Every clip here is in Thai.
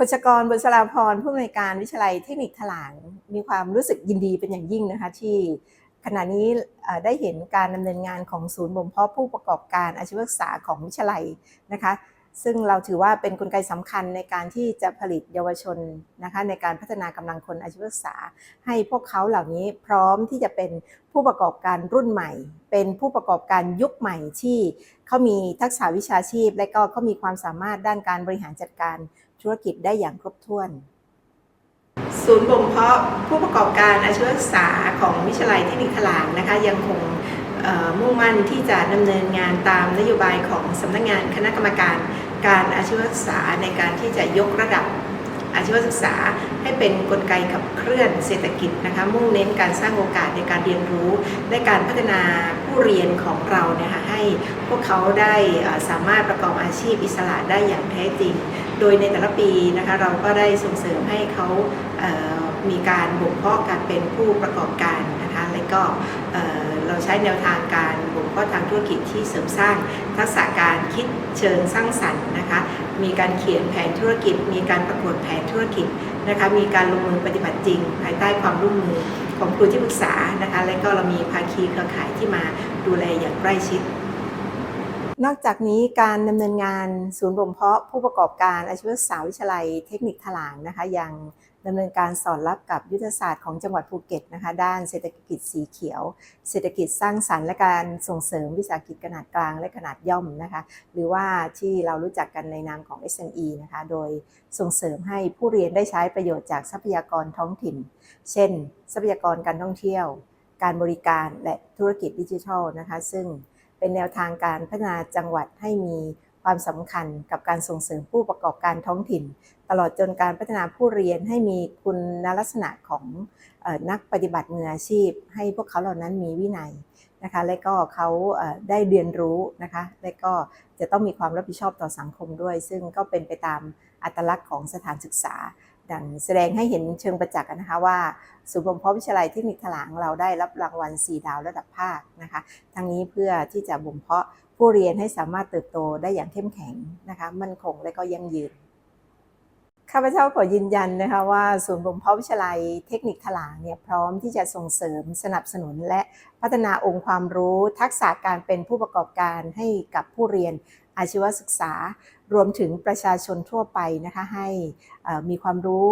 กฎชกรบุษราพรผู้อำนวยการวิทยาลัยเทคนิคถลางมีความรู้สึกยินดีเป็นอย่างยิ่งนะคะที่ขณะนี้ได้เห็นการดำเนินงานของศูนย์บ่มเพาะผู้ประกอบการอาชีวศึกษาของวิทยาลัยนะคะ ซึ่งเราถือว่าเป็นนกลไกสำคัญในการที่จะผลิตเยาวชนนะคะในการพัฒนากำลังคนอาชีวศึกษา ให้พวกเขาเหล่านี้พร้อมที่จะเป็นผู้ประกอบการรุ่นใหม่ เป็นผู้ประกอบการยุคใหม่ที่เขามีทักษะวิชาชีพ และก็เขามีความสามารถด้านการบริหารจัดการ ธุรกิจได้อย่างครบถ้วน ศูนย์บ่มเพาะผู้ประกอบการอาชีวศึกษาของวิทยาลัยเทคนิคขลางนะคะ ยังคงมุ่งมั่นที่จะดำเนินงานตามนโยบายของสำนักงานคณะกรรมการการอาชีวศึกษาในการที่จะยกระดับ อาชีวศึกษาให้เป็นนกลไกขับเคลื่อนเศรษฐกิจนะคะมุ่งเน้นการสร้างโอกาสในการเรียนรู้และการพัฒนาผู้เรียนของเราเนี่ยค่ะให้พวกเขาได้สามารถประกอบอาชีพอิสระได้อย่างแท้จริง โดยในแต่ละปีนะคะเราก็ได้ส่งเสริมให้เขามีการบ่มเพาะการเป็นผู้ประกอบการนะ และก็เเราใช้แนวทางการบ่มเพาะทางธุรกิจที่เสริมสร้างทักษะการคิดเชิงสร้างสรรค์นะคะมีการเขียนแผนธุรกิจ มีการประกวดแผนธุรกิจนะคะมีการลงมือปฏิบัติจริง ภายใต้ความร่วมมือของครูที่ปรึกษานะคะและก็เรามีภาคีเครือข่ายที่มาดูแลอย่างใกล้ชิด นอกจากนี้การดำเนินงานศูนย์บ่มเพาะผู้ประกอบการอาชีวศึกษาวิทยาลัยเทคนิคถลางนะคะยังดำเนินการสอดรับกับยุทธศาสตร์ของจังหวัดภูเก็ตนะคะด้านเศรษฐกิจสีเขียว เศรษฐกิจสร้างสรรค์และการส่งเสริมวิสาหกิจขนาดกลางและขนาดย่อมนะคะหรือว่าที่เรารู้จักกันในนามของ SME นะคะโดยส่งเสริมให้ผู้เรียนได้ใช้ประโยชน์จากทรัพยากรท้องถิ่น เช่น ทรัพยากรการท่องเที่ยว การบริการและธุรกิจดิจิทัลนะคะซึ่ง เป็นแนวทางการพัฒนาจังหวัดให้มีความสำคัญกับการส่งเสริมผู้ประกอบการท้องถิ่น ตลอดจนการพัฒนาผู้เรียนให้มีคุณลักษณะของอนักปฏิบัติมืออาชีพ ให้พวกเขาเหล่านั้นมีวินัยนะคะและก็เขาได้เรียนรู้นะคะและก็จะต้องมีความรับผิดชอบต่อสังคมด้วย ซึ่งก็เป็นไปตามอัตลักษณ์ของสถานศึกษา ดังแสดงให้เห็นเชิงประจักษ์นะคะว่าศูนย์บ่มเพาะวิทยาลัยเทคนิคถลางเราได้รับรางวัล 4 ดาวระดับภาคนะคะทั้งนี้เพื่อที่จะบ่มเพาะผู้เรียนให้สามารถเติบโตได้อย่างเข้มแข็งนะคะมั่นคงและก็ยั่งยืนข้าพเจ้าขอยืนยันนะคะว่าศูนย์บ่มเพาะวิทยาลัยเทคนิคถลางเนี่ยพร้อมที่จะส่งเสริมสนับสนุนและพัฒนาองค์ความรู้ ทักษะการเป็นผู้ประกอบการให้กับผู้เรียนอาชีวศึกษา รวมถึงประชาชนทั่วไปนะคะให้มีความรู้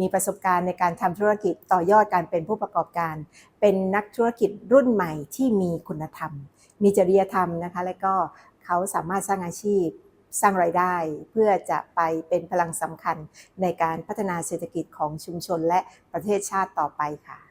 มีประสบการณ์ในการทำธุรกิจต่อยอดการเป็นผู้ประกอบการ เป็นนักธุรกิจรุ่นใหม่ที่มีคุณธรรม มีจริยธรรมนะคะและก็เขาสามารถสร้างอาชีพสร้างรายได้ เพื่อจะไปเป็นพลังสำคัญในการพัฒนาเศรษฐกิจของชุมชนและประเทศชาติต่อไปค่ะ